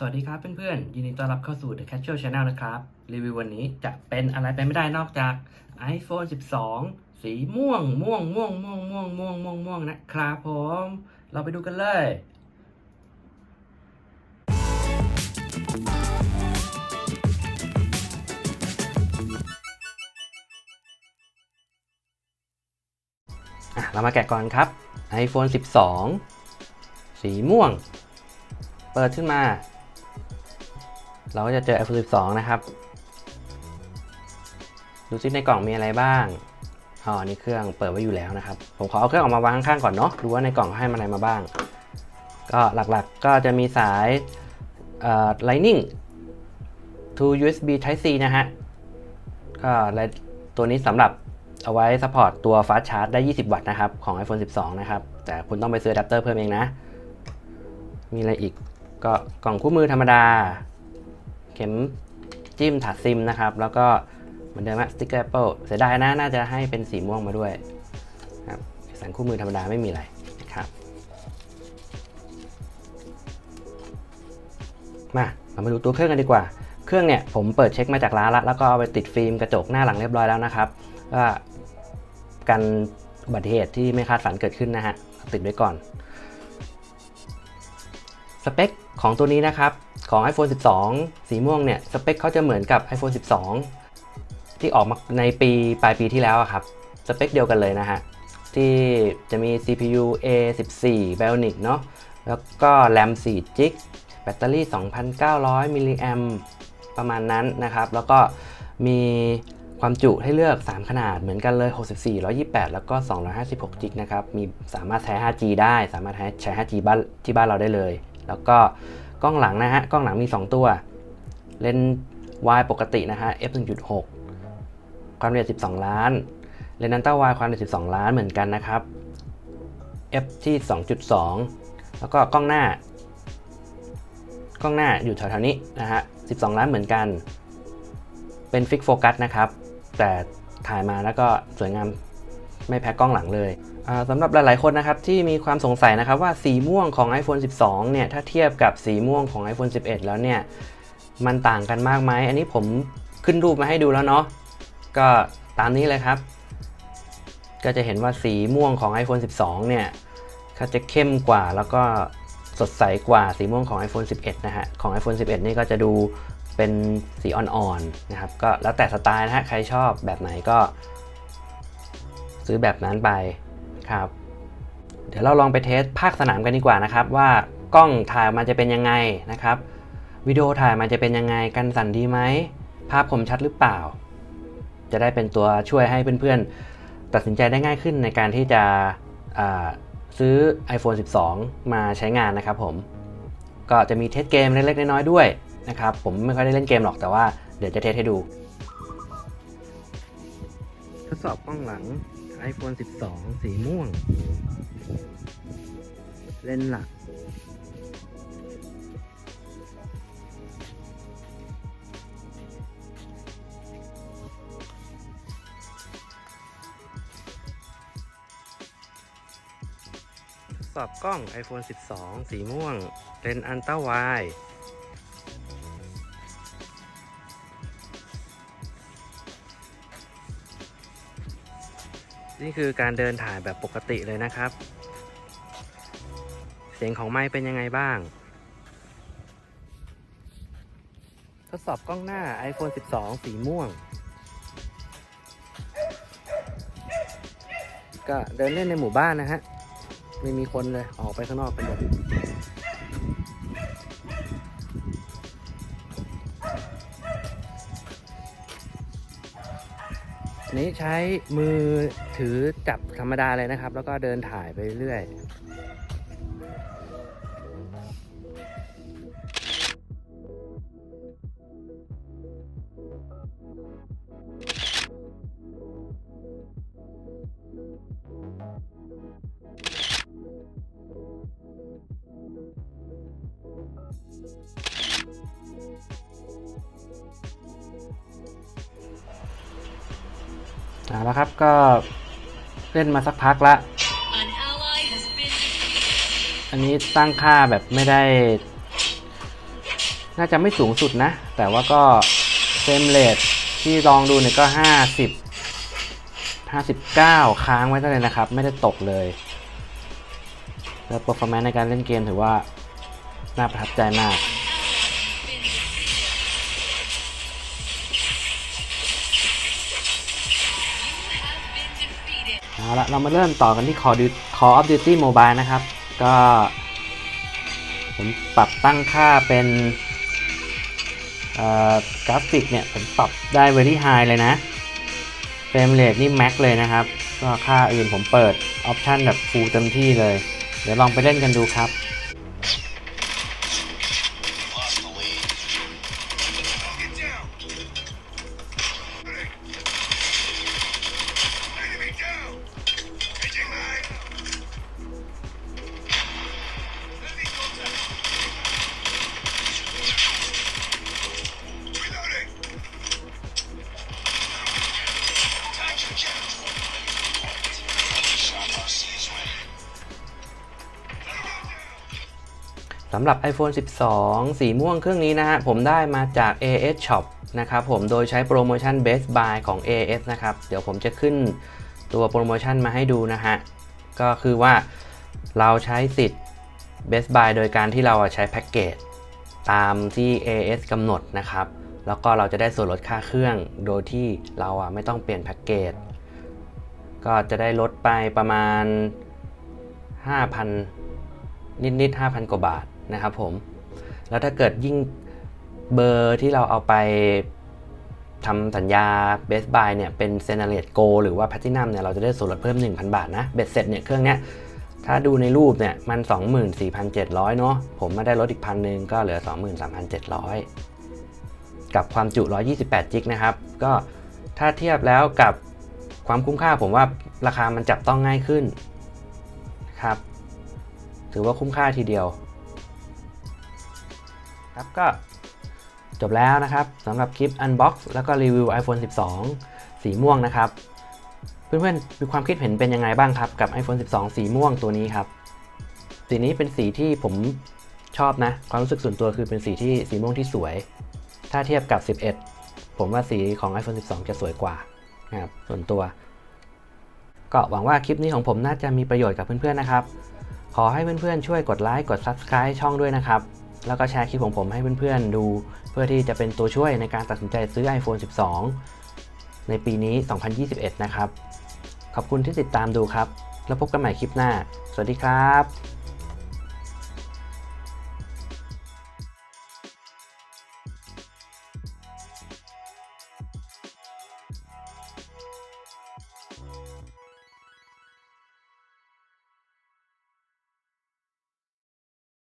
สวัสดีครับเพื่อนๆ ยินดีต้อนรับเข้าสู่ The Casual Channel นะครับ รีวิววันนี้จะเป็นอะไรไปไม่ได้นอกจาก iPhone 12 สีม่วง ม่วง ม่วง ม่วง ม่วง ม่วง ม่วง ม่วง นะครับผม เราไปดูกันเลยเรามาแกะก่อนครับ iPhone 12 สีม่วง เปิดขึ้นมา เราก็จะเจอ iPhone 12 นะครับ ดูซิในกล่องมีอะไรบ้างอ๋อนี่เครื่องเปิดไว้อยู่แล้วนะครับ ผมขอเอาเครื่องออกมาวางข้างๆก่อนเนาะ ดูว่าในกล่องให้มาอะไรมาบ้าง ก็หลักๆก็จะมีสายเอ่อ Lightning to USB Type C นะฮะ ก็ตัวนี้สำหรับเอาไว้ซัพพอร์ตตัว Fast Charge ได้ 20 วัตต์นะครับ ของ iPhone 12 นะครับ แต่คุณต้องไปซื้ออะแดปเตอร์เพิ่มเองนะ มีอะไรอีก ก็กล่องคู่มือธรรมดา เข็มจิ้มถัดซิมนะครับ แล้วก็เหมือนเดิมสติ๊กเกอร์ Apple เสียดายนะน่าจะให้เป็นสีม่วงมาด้วยครับสันคู่มือธรรมดาไม่มีอะไรนะครับมาเรามาดูตัวเครื่องกันดีกว่า เครื่องเนี่ยผมเปิดเช็คมาจากร้านละแล้วก็เอาไปติดฟิล์มกระจกหน้าหลังเรียบร้อยแล้วนะครับก็กันอุบัติเหตุที่ไม่คาดฝันเกิดขึ้นนะฮะติดไว้ก่อน สเปคของตัวนี้นะครับ ของ iPhone 12 สีม่วงเนี่ยสเปคเขาจะเหมือนกับ iPhone 12 ที่ออกมาในปีปลายปีที่แล้วอะครับสเปคเดียวกันเลยนะฮะ ที่จะมี CPU A14 Bionic เนาะแล้วก็แรม4 g b แบตเตอรี่ 2,900 มิลลิแอมประมาณนั้นนะครับ แล้วก็มีความจุให้เลือก 3 ขนาดเหมือนกันเลย 64 128 แล้วก็ 256 g b นะครับ มีสามารถใช้ 5G ได้ สามารถใช้ 5G บ้านที่บ้านเราได้เลย แล้วก็ กล้องหลังนะฮะ กล้องหลังมี 2 ตัว เลนส์ wide ปกตินะฮะ f 1.6 ความละเอียด 12 ล้าน เลนส์อันต้าวายความละเอียด 12 ล้านเหมือนกันนะครับ f ที่ 2.2 แล้วก็กล้องหน้า กล้องหน้าอยู่แถวๆนี้นะฮะ 12 ล้านเหมือนกัน เป็นฟิกโฟกัสนะครับ แต่ถ่ายมาแล้วก็สวยงาม ไม่แพ้กล้องหลังเลยอ่าสำหรับหลายๆคนนะครับที่มีความสงสัยนะครับว่าสีม่วงของ iPhone 12 เนี่ยถ้าเทียบกับสีม่วงของ iPhone 11 แล้วเนี่ยมันต่างกันมากไหมอันนี้ผมขึ้นรูปมาให้ดูแล้วเนาะก็ตามนี้เลยครับ ก็จะเห็นว่าสีม่วงของ iPhone 12 เนี่ยเขาจะเข้มกว่าแล้วก็สดใสกว่าสีม่วงของ iPhone 11 นะฮะของ iPhone 11 นี่ก็จะดูเป็นสีอ่อนๆนะครับก็แล้วแต่สไตล์นะฮะใครชอบแบบไหนก็ ซื้อแบบนั้นไปครับ เดี๋ยวเราลองไปเทสภาคสนามกันดีกว่านะครับ ว่ากล้องถ่ายออกมาจะเป็นยังไงนะครับวิดีโอถ่ายมาจะเป็นยังไงกันสั่นดีไหมภาพคมชัดหรือเปล่า จะได้เป็นตัวช่วยให้เพื่อนๆ ตัดสินใจได้ง่ายขึ้นในการที่จะซื้อ iPhone 12 มาใช้งานนะครับผม ก็จะมีเทสเกมเล็กๆน้อยๆด้วยนะครับ ผมไม่ค่อยได้เล่นเกมหรอกแต่ว่าเดี๋ยวจะเทสให้ดู ทดสอบกล้องหลัง iPhone 12 สีม่วง เลนหลัก สอบกล้อง iPhone 12 สีม่วง เลนอันต้าไว นี่คือการเดินถ่ายแบบปกติเลยนะครับ เสียงของไม้เป็นยังไงบ้าง ทดสอบกล้องหน้า iPhone 12 สีม่วง ก็เดินเล่นในหมู่บ้านนะฮะ ไม่มีคนเลย ออกไปข้างนอกกันหมด นี้ใช้มือถือจับธรรมดาเลยนะครับ แล้วก็เดินถ่ายไปเรื่อย เอาละครับก็เล่นมาสักพักละ อันนี้ตั้งค่าแบบไม่ได้ น่าจะไม่สูงสุดนะ แต่ว่าก็เฟรมเรทที่ลองดูเนี่ยก็ 50 59 ค้างไว้เท่านั้นนะครับ ไม่ได้ตกเลย แล้ว performance ในการเล่นเกมถือว่า น่าประทับใจมาก เอาละเรามาเริ่มต่อกันที่ Call of Duty- Call of Duty Mobile นะครับ ก็ ผมปรับตั้งค่าเป็นกราฟิกเนี่ย ผมปรับได้ very high เลยนะเฟรมเรทนี่ max เลยนะครับ ก็ค่าอื่นผมเปิดออปชันแบบ full เต็มที่เลย เดี๋ยวลองไปเล่นกันดูครับ สำหรับ iPhone 12 สีม่วงเครื่องนี้นะฮะผมได้มาจาก AS Shop นะครับผมโดยใช้โปรโมชั่น Best Buy ของ AS นะครับ เดี๋ยวผมจะขึ้นตัวโปรโมชั่นมาให้ดูนะฮะ ก็คือว่าเราใช้สิทธิ์ Best Buy โดยการที่เราใช้แพ็กเกจตามที่ AS กำหนดนะครับ แล้วก็เราจะได้ส่วนลดค่าเครื่อง โดยที่เราไม่ต้องเปลี่ยนแพ็กเกจ ก็จะได้ลดไปประมาณ 5,000 นิดๆ5,000 กว่าบาท นะครับผม แล้วถ้าเกิดยิ่งเบอร์ที่เราเอาไปทำสัญญา Best Buy เนี่ยเป็น c e n e r a t Go หรือว่า Platinum เนี่ยเราจะได้ส่วนลดเพิ่ม 1,000 บาทนะ เบ็ดเสร็จเนี่ยเครื่องเนี้ยถ้าดูในรูปเนี่ยมัน 24,700 เนาะผมมาได้ลดอีกพันหนึ่งก็เหลือ 23,700 กับความจุ 128 จิกนะครับ ก็ถ้าเทียบแล้วกับความคุ้มค่าผมว่าราคามันจับต้องง่ายขึ้นครับ ถือว่าคุ้มค่าทีเดียว ครับก็จบแล้วนะครับสำหรับคลิป Unbox แล้วก็รีวิว iPhone 12 สีม่วงนะครับ เพื่อนๆมีความคิดเห็นเป็นยังไงบ้างครับกับ iPhone 12 สีม่วงตัวนี้ครับ สีนี้เป็นสีที่ผมชอบนะ ความรู้สึกส่วนตัวคือเป็นสีที่สีม่วงที่สวย ถ้าเทียบกับ 11 ผมว่าสีของ iPhone 12 จะสวยกว่านะครับส่วนตัว ก็หวังว่าคลิปนี้ของผมน่าจะมีประโยชน์กับเพื่อนๆนะครับ ขอให้เพื่อนๆช่วยกดไลค์กด Subscribe ช่องด้วยนะครับ แล้วก็แชร์คลิปของผมให้เพื่อนๆดู เพื่อที่จะเป็นตัวช่วยในการตัดสินใจซื้อ iPhone 12 ในปีนี้ 2021 นะครับ ขอบคุณที่ติดตามดูครับ แล้วพบกันใหม่คลิปหน้า สวัสดีครับ